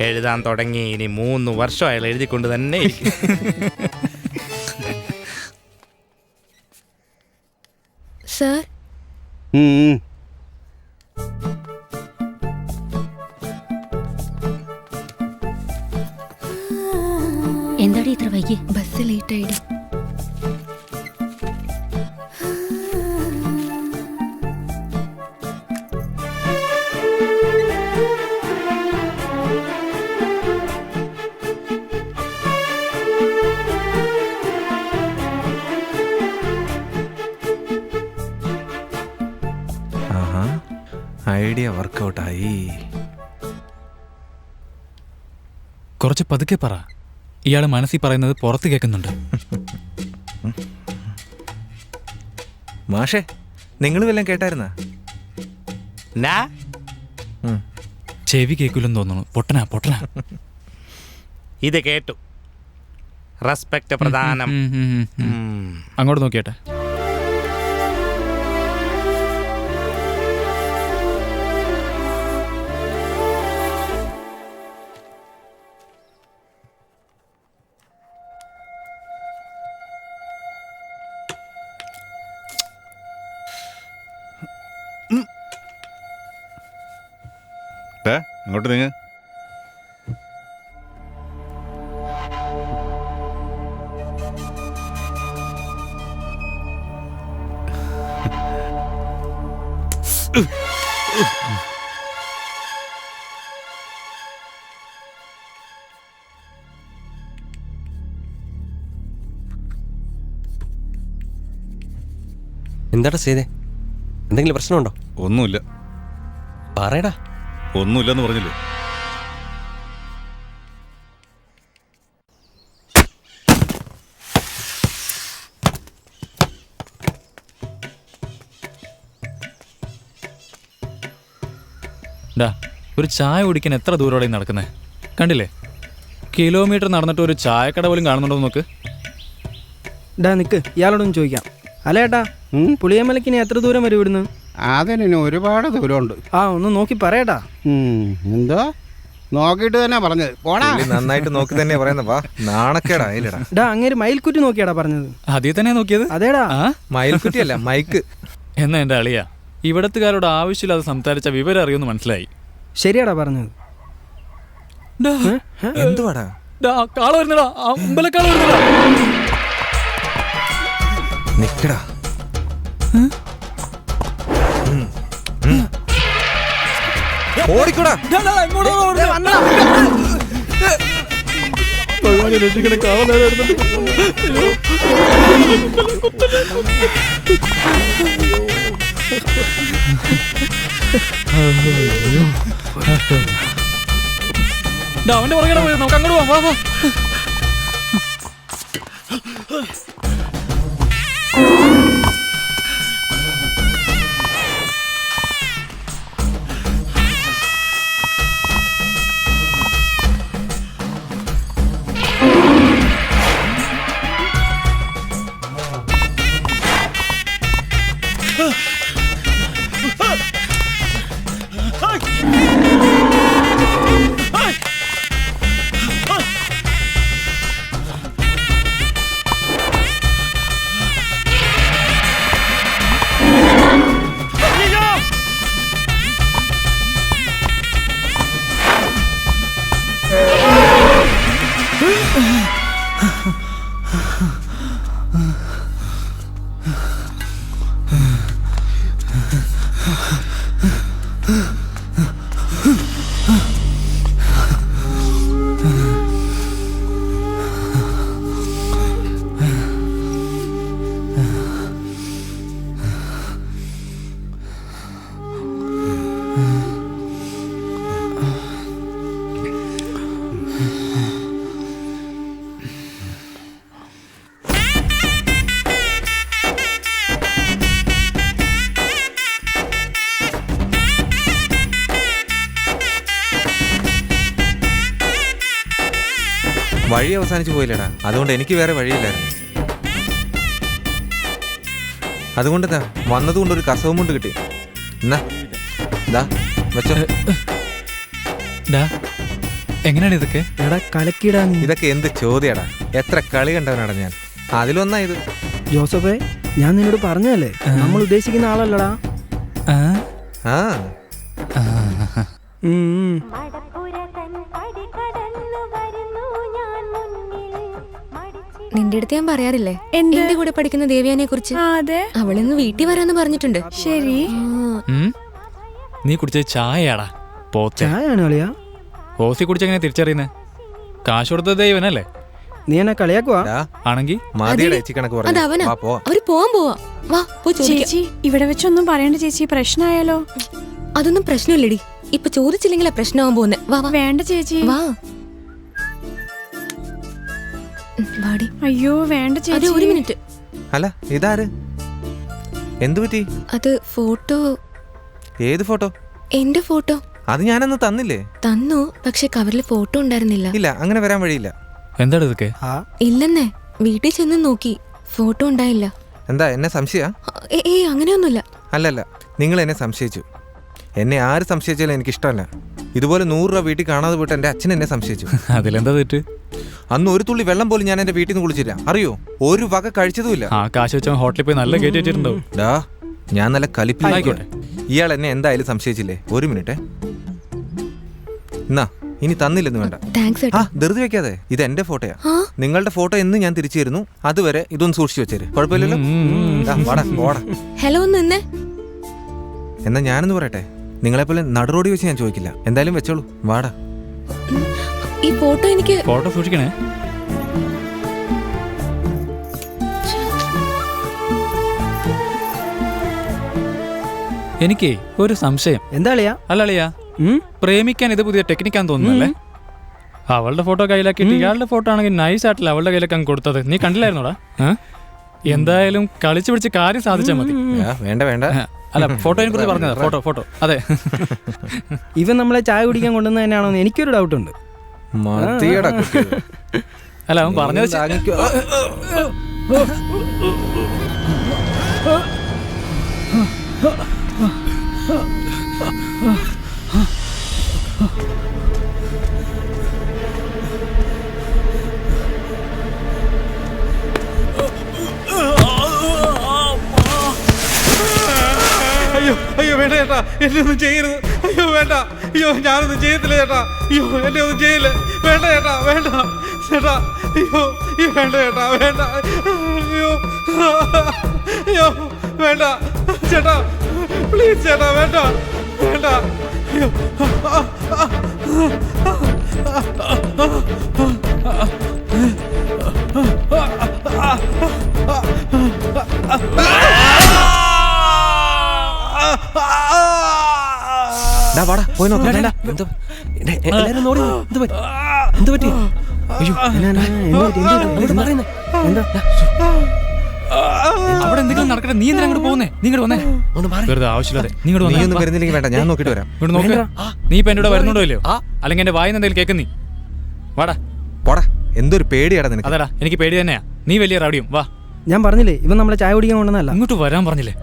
എഴുതാൻ തുടങ്ങി. ഇനി മൂന്ന് വർഷം അയാൾ എഴുതിക്കൊണ്ട് തന്നെ സർ. എന്താടി ഇത്ര വൈകി? ബസ് ലേറ്റ് ആയിടി. ഐഡിയ വർക്കൗട്ടായി കുറച്ച് പതുക്കെ പറ. ഇയാൾ മനസ്സിൽ പറയുന്നത് പുറത്ത് കേൾക്കുന്നുണ്ട്. മാഷേ നിങ്ങൾ വല്ലതും കേട്ടായിരുന്നാ? ചെവി കേൾക്കില്ലെന്ന് തോന്നുന്നു. പൊട്ടനാ പൊട്ടനാ. ഇത് കേട്ടു. റെസ്പെക്ട് പ്രധാനം. അങ്ങോട്ട് നോക്കിയാട്ടെ. ദേ, നിങ്ങൾ നീങ്ങ. എന്താടാ ചെയ്തേ? എന്തെങ്കിലും പ്രശ്നമുണ്ടോ? ഒന്നുമില്ല. പറയടാ. ഒന്നുമില്ലെന്ന് പറഞ്ഞില്ലേ? ഡാ ഒരു ചായ കുടിക്കാൻ എത്ര ദൂരോടെ നടക്കുന്നേ? കണ്ടില്ലേ? കിലോമീറ്റർ നടന്നിട്ട് ഒരു ചായക്കട പോലും കാണുന്നുണ്ടോ നോക്ക് ഡാ നിക്ക് ഇയാളോടൊന്ന് ചോദിക്കാം. അല്ലേട്ടാ ഏട്ടാ എത്ര ദൂരം വരും ഇവിടുന്ന്? അതിന് ഒരുപാട് ദൂരമുണ്ട്. ആ ഒന്ന് നോക്കി പറയട്ടാ എന്തോ? നോക്കിയിട്ട് തന്നെ പറഞ്ഞത്. പോടാ. നന്നായിട്ട് നോക്കി തന്നെ പറയുന്ന വാ നാണക്കേടാ അതിലടാ. ഡാ അങ്ങേര് മയിൽക്കുറ്റി നോക്കിയാടാ പറഞ്ഞത്. അതേ തന്നെ നോക്കിയത്? അതേടാ. മയിൽക്കുറ്റി അല്ല മൈക്ക്. എന്നാ എന്റെ അളിയ ഇവിടത്തുകാരോട് ആവശ്യമില്ലാതെ സംസാരിച്ച വിവരം അറിയുമെന്ന് മനസ്സിലായി. ശരിയാടാ പറഞ്ഞത്. എന്തുവാടാ? ഡാ, കാള വരുന്നടാ. അമ്പലക്കാള വരുന്നടാ. നിക്കടാ. ഓടിക്കൂടാ. ഭഗവാനെ രക്ഷിക്കണേ. ഡാ, അവന്റെ പുറകെ നമുക്ക് അങ്ങോട്ട് പോവാം വാ വാ Mm-hmm. അവസാനിച്ചു പോയില്ലടാ. അതുകൊണ്ട് എനിക്ക് വേറെ വഴിയില്ലായിരുന്നു. അതുകൊണ്ട് ദാ വന്നതുകൊണ്ട് ഒരു കസവും കൊണ്ട് കിട്ടി. എന്നാ ദാ വെച്ചോ. എങ്ങനെയാണ് ഇതൊക്കെ? എടാ കലക്കിടാ നീ. ഇതൊക്കെ എന്ത് ചോദ്യടാ? എത്ര കളി കണ്ടവനാടാ ഞാൻ. അതിലൊന്നാ ഇത്. ജോസഫേ ഞാൻ നിന്നോട് പറഞ്ഞതല്ലേ? നമ്മൾ ഉദ്ദേശിക്കുന്ന ആളല്ലടാ. ആ. ആ. നിന്റെ അടുത്ത് ഞാൻ പറയാറില്ലേ? എന്റെ കൂടെ പഠിക്കുന്ന ദേവിയാനെ കുറിച്ച്. അതെ. അവളിന്ന് വീട്ടിൽ വരാന്ന് പറഞ്ഞിട്ടുണ്ട്. ശരി. ഉം? നീ കുടിച്ച ചായയാടാ പോത്തെ. ചായയാണ് കളിയാ ഓസി കുടിച്ചെങ്ങനെ തിരിച്ചറിയുന്നേ? കാശ് കൊടുത്ത ദൈവനല്ലേ? നീ എന്നെ കളിയാക്കുവാ? ഡാ, ആണെങ്കിൽ മതിയുടെ ചേച്ചി കണക്ക് അത് പറഞ്ഞു വാ പോ. അവർ പോവാൻ പോവാ. വാ പോയി ചോദിക്കാം. ചേച്ചി ഇവിടെ വെച്ചൊന്നും പറയണ്ട ചേച്ചി പ്രശ്നമായാലോ? അതൊന്നും പ്രശ്നമില്ലടി. ഇപ്പൊ ചോദിച്ചില്ലെങ്കിലാ പ്രശ്നമാവാൻ പോകുന്നത് വാ വാ. വേണ്ട ചേച്ചി. വാ. വാടി. അയ്യോ വേണ്ട അത് ഒരു ചേച്ചി മിനിറ്റ്. അല്ല ഇതാര്? എന്തു പറ്റി? അത് ഫോട്ടോ. ഏത് ഫോട്ടോ? എന്റെ ഫോട്ടോ. അത് ഞാനന്ന് തന്നില്ലേ? തന്നു പക്ഷെ കവറിൽ ഫോട്ടോ ഉണ്ടായിരുന്നില്ല. ഇല്ല അങ്ങനെ വരാൻ വഴിയില്ല. എന്താണ് ഇതൊക്കെ? ആ. ഇല്ലെന്നേ വീട്ടിൽ ചെന്ന് നോക്കി ഫോട്ടോ ഉണ്ടായില്ല. എന്താ എന്നെ സംശയ? ഏ ഏ അങ്ങനെയൊന്നുമില്ല. അല്ലല്ല നിങ്ങൾ എന്നെ സംശയിച്ചു. എന്നെ ആര് സംശയിച്ചാലും എനിക്ക് ഇഷ്ടമല്ല ഇതുപോലെ നൂറ് രൂപ വീട്ടിൽ കാണാതെ പോയിട്ട് എന്റെ അച്ഛൻ എന്നെ സംശയിച്ചു. അതിലെന്താ തെറ്റ്? അന്ന് ഒരു തുള്ളി വെള്ളം പോലും ഞാൻ എന്റെ വീട്ടിൽ നിന്ന് കുളിച്ചില്ല. അറിയോ? ഒരു വക കഴിച്ചതുമില്ല. ആ കാശ് വെച്ച ഹോട്ടലിൽ പോയി നല്ല വെച്ചിട്ടുണ്ടാവും ഡാ ഞാൻ നല്ല കലിപ്പിലായിക്കോട്ടെ. ഇയാൾ എന്നെ എന്തായാലും സംശയിച്ചില്ലേ? ഒരു മിനിറ്റ്. എന്നാ ഇനി തന്നില്ലെന്ന് വേണ്ട. താങ്ക്സ് ആ ധൃതി വെക്കാതെ. ഇത് എന്റെ ഫോട്ടോയാ. നിങ്ങളുടെ ഫോട്ടോ എന്ന് ഞാൻ തിരിച്ചു തരുന്നു അതുവരെ ഇതൊന്ന് സൂക്ഷിച്ചു വെച്ചേര്. കുഴപ്പമില്ലല്ലോ? ദാ, വാടാ പോടാ. ഹലോ നിന്നേ. എന്നാ ഞാനെന്ന് പറയട്ടെ? നിങ്ങളെപ്പോലെ നടുറോടി വെച്ച് ഞാൻ ചോദിക്കില്ല. എന്തായാലും വെച്ചോളൂ. വാടാ. ഈ ഫോട്ടോ എനിക്ക് ഫോട്ടോ സൂക്ഷിക്കണേ. എനിക്ക് ഒരു സംശയം. എന്താ കളിയാ അല്ല അളിയാ പ്രേമിക്കാൻ ഇത് പുതിയ ടെക്നിക്കാന്ന് തോന്നുന്നല്ലേ അവളുടെ ഫോട്ടോ കയ്യിലാക്കിയിട്ട് ഇയാളുടെ ഫോട്ടോ ആണെങ്കിൽ നൈസ് ആയിട്ടില്ല അവളുടെ കയ്യിലൊക്കെ അങ്ങ് കൊടുത്തത്. നീ കണ്ടില്ലായിരുന്നോടാ? എന്തായാലും കളിച്ചു പിടിച്ച് കാര്യം സാധിച്ചാൽ മതി. വേണ്ട വേണ്ട. അല്ല ഫോട്ടോയെ കുറിച്ച് പറഞ്ഞത്. ഫോട്ടോ ഫോട്ടോ അതെ. ഇവൻ നമ്മളെ ചായ കുടിക്കാൻ കൊണ്ടുവന്നതന്നെയാണോ എനിക്കൊരു ഡൗട്ട് ഉണ്ട്. മതിയടാ. അല്ല അവൻ പറഞ്ഞത് അയ്യോ അയ്യോ വേണ്ട ചേട്ടാ എന്നെ ഒന്നും ചെയ്യരുത്. അയ്യോ വേണ്ട. അയ്യോ ഞാനൊന്നും ചെയ്യത്തില്ല ചേട്ടാ. അയ്യോ എന്നെ ഒന്നും ചെയ്യില്ല വേണ്ട ചേട്ടാ വേണ്ട. ചേട്ടാ അയ്യോ ഈ വേണ്ട ചേട്ടാ വേണ്ട. അയ്യോ അയ്യോ വേണ്ട. ചേട്ടാ പ്ലീസ് ചേട്ടാ വേണ്ട. വേണ്ട. അയ്യോ ഡാ, വാടാ പോയി നോക്കാം വേണ്ട. എന്തോ എന്നെ- എല്ലാരും നോടി എന്ത് പറ്റി? എന്ത് പറ്റി? അയ്യോ എന്നാ, എന്നാ, എന്ത് അവിടെ എന്തെങ്കിലും നടക്കട്ടെ. നീ എന്തിനാ അങ്ങോട്ട് പോകുന്നേ? നീ ഇങ്ങോട്ട് വന്നേ. വെറുതെ ആവശ്യമില്ലാതെ. നീ ഇങ്ങോട്ട് നീ ഒന്നും വരുന്നില്ലെങ്കിൽ വേണ്ട ഞാൻ നോക്കിട്ട് വരാം. ഇങ്ങോട്ട് നോക്ക്. നീ ഇപ്പൊ എന്റെ കൂടെ വരുന്നുണ്ടോ ഇല്ലയോ? അല്ലെങ്കിൽ എന്റെ വായിന്ന് എന്തെങ്കിലും കേൾക്കുന്നീ വാടാ. പോടാ എന്തൊരു പേടിയാടാ നിനക്ക്. അതടാ എനിക്ക് പേടി തന്നെയാ. നീ വലിയ റൗഡിയും. വാ. ഞാൻ പറഞ്ഞില്ലേ ഇവൻ നമ്മളെ ചായ കുടിക്കാൻ കൊണ്ടുവന്നല്ല ഇങ്ങോട്ട് വരാൻ പറഞ്ഞില്ലേ?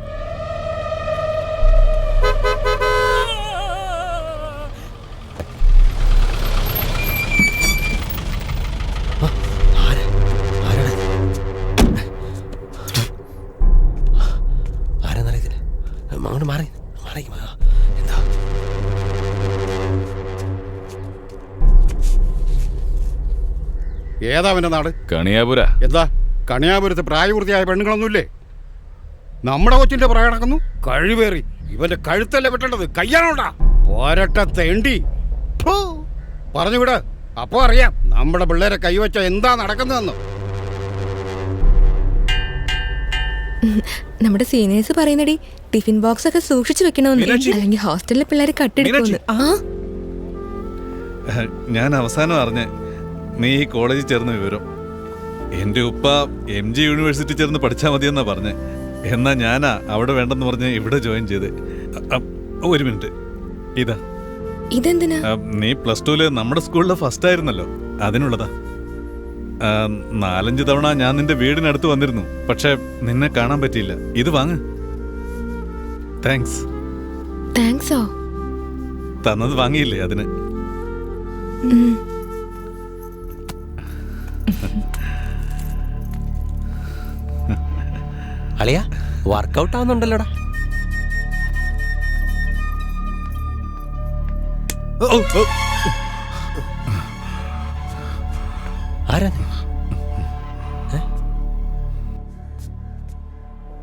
ഏതാ അവന്റെ നാട്? കണിയാപുര. എന്താ? കണിയാപുരത്ത് പ്രായപൂർത്തിയായ പെണ്ണുങ്ങളൊന്നുമില്ലേ? നമ്മുടെ കൊച്ചിന്റെ പ്രായം നടക്കുന്നു. കഴിവേറി. ഇവന്റെ കഴുത്തല്ലേ വെട്ടേണ്ടത്? കയ്യാണോടാ പോരട്ടെ തേണ്ടി പറഞ്ഞുവിട് പറഞ്ഞു വിട്. അപ്പോ അറിയാം നമ്മുടെ പിള്ളേരെ കൈവച്ച എന്താ നടക്കുന്നതെന്ന്. നമ്മുടെ സീനിയേഴ്സ് പറയുന്നടി ടിഫിൻ ബോക്സ് ഒക്കെ സൂക്ഷിച്ചു വെക്കണമെന്ന്. അല്ലെങ്കിൽ ഹോസ്റ്റലിലെ പിള്ളേരെ കട്ടെടുക്കുന്നു ആ? ഞാൻ അവസാനം അറിഞ്ഞ് നീ ഈ കോളേജിൽ ചേർന്ന വിവരം. എന്റെ ഉപ്പ എം ജി യൂണിവേഴ്സിറ്റി ചേർന്ന് പഠിച്ചാൽ മതിയെന്നാ പറഞ്ഞേ. എന്നാ ഞാനാ അവിടെ വേണ്ടെന്ന് പറഞ്ഞ് ഇവിടെ ജോയിൻ ചെയ്ത്. ഒരു മിനിറ്റ്. ഇതാ. ഇതെന്തിനാ? നീ പ്ലസ് ടുവിൽ നമ്മുടെ സ്കൂളിലെ ഫസ്റ്റ് ആയിരുന്നല്ലോ. അതിനുള്ളതാ. നാലഞ്ച് തവണ ഞാൻ നിന്റെ വീടിനടുത്ത് വന്നിരുന്നു. പക്ഷെ നിന്നെ കാണാൻ പറ്റിയില്ല. ഇത് വാങ്ങ്. താങ്ക്സ്. താങ്ക്സോ? തന്നത് വാങ്ങിയില്ലേ അതിന്? അളിയ വർക്കൗട്ട് ആവുന്നുണ്ടല്ലോടാ ഓ നീ?